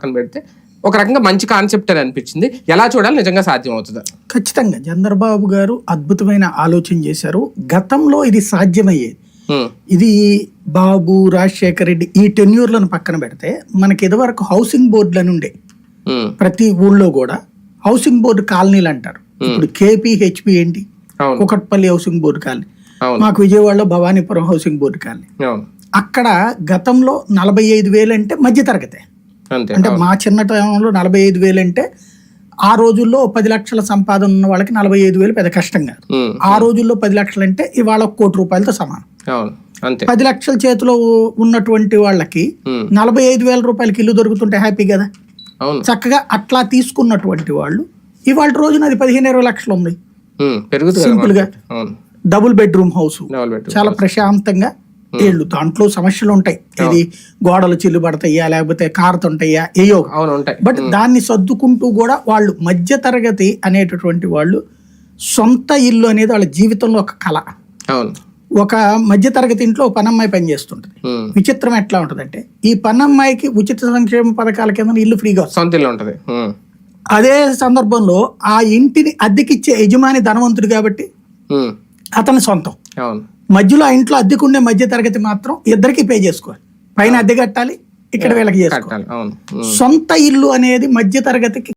పక్కన పెడితే ఒక రకంగా మంచి కాన్సెప్ట్ అని అనిపించింది. ఎలా చూడాలి నిజంగా సాధ్యం అవుతుందా ఖచ్చితంగా చంద్రబాబు గారు అద్భుతమైన ఆలోచన చేశారు. గతంలో ఇది సాధ్యమయ్యేది. ఇది బాబు రాజశేఖర రెడ్డి ఈ టెన్యూర్లను పక్కన పెడితే మనకి ఇదివరకు హౌసింగ్ బోర్డులను ఉండే ప్రతి ఊళ్ళో కూడా హౌసింగ్ బోర్డు కాలనీలు అంటారు. ఇప్పుడు కేపీ హెచ్పి ఏంటి కుకట్పల్లి హౌసింగ్ బోర్డు కాలనీ. మాకు విజయవాడలో భవానీపురం హౌసింగ్ బోర్డు కాలనీ. అక్కడ గతంలో నలభై ఐదు వేలు అంటే మధ్యతరగతే. అంటే మా చిన్నతనంలో నలభై ఐదు వేలు అంటే ఆ రోజుల్లో పది లక్షల సంపాదన ఉన్న వాళ్ళకి నలభై ఐదు వేలు పెద్ద కష్టం కాదు. ఆ రోజుల్లో పది లక్షలు అంటే ఇవాళ ఒక కోటి రూపాయలతో సమానం. పది లక్షల చేతిలో ఉన్నటువంటి వాళ్ళకి నలభై ఐదు వేల రూపాయలకి ఇల్లు దొరుకుతుంటే హ్యాపీ కదా? చక్కగా అట్లా తీసుకున్నటువంటి వాళ్ళు ఇవాళ రోజున అది పదిహేను ఇరవై లక్షలు ఉంది. సింపుల్గా. డబుల్ బెడ్రూమ్ హౌస్ చాలా ప్రశాంతంగా ఏళ్ళు దాంట్లో సమస్యలు ఉంటాయి. ఇది గోడలు చిల్లు పడతాయా లేకపోతే కారుతుంటాయా ఏయో. అవును ఉంటాయి. బట్ దాన్ని సర్దుకుంటూ కూడా వాళ్ళు మధ్య తరగతి అనేటటువంటి వాళ్ళు సొంత ఇల్లు అనేది వాళ్ళ జీవితంలో ఒక కళ. అవును. ఒక మధ్య తరగతి ఇంట్లో ఒక పనమ్మాయి పనిచేస్తుంటది ఉమ్, విచిత్రం ఎట్లా ఉంటుందంటే ఈ పనమ్మాయికి ఉచిత సంక్షేమ పథకాల కింద ఇల్లు ఫ్రీగా సొంత ఇల్లు ఉంటది. అదే సందర్భంలో ఆ ఇంటిని అద్దెకిచ్చే యజమాని ధనవంతుడు కాబట్టి అతని సొంతం. అవును. మధ్యలో ఆ ఇంట్లో అద్దెకుండే మధ్య తరగతి మాత్రం ఇద్దరికి పే చేసుకోవాలి. పైన అద్దె కట్టాలి ఇక్కడ వీళ్ళకి చేసుకోవాలి. సొంత ఇల్లు అనేది మధ్య తరగతికి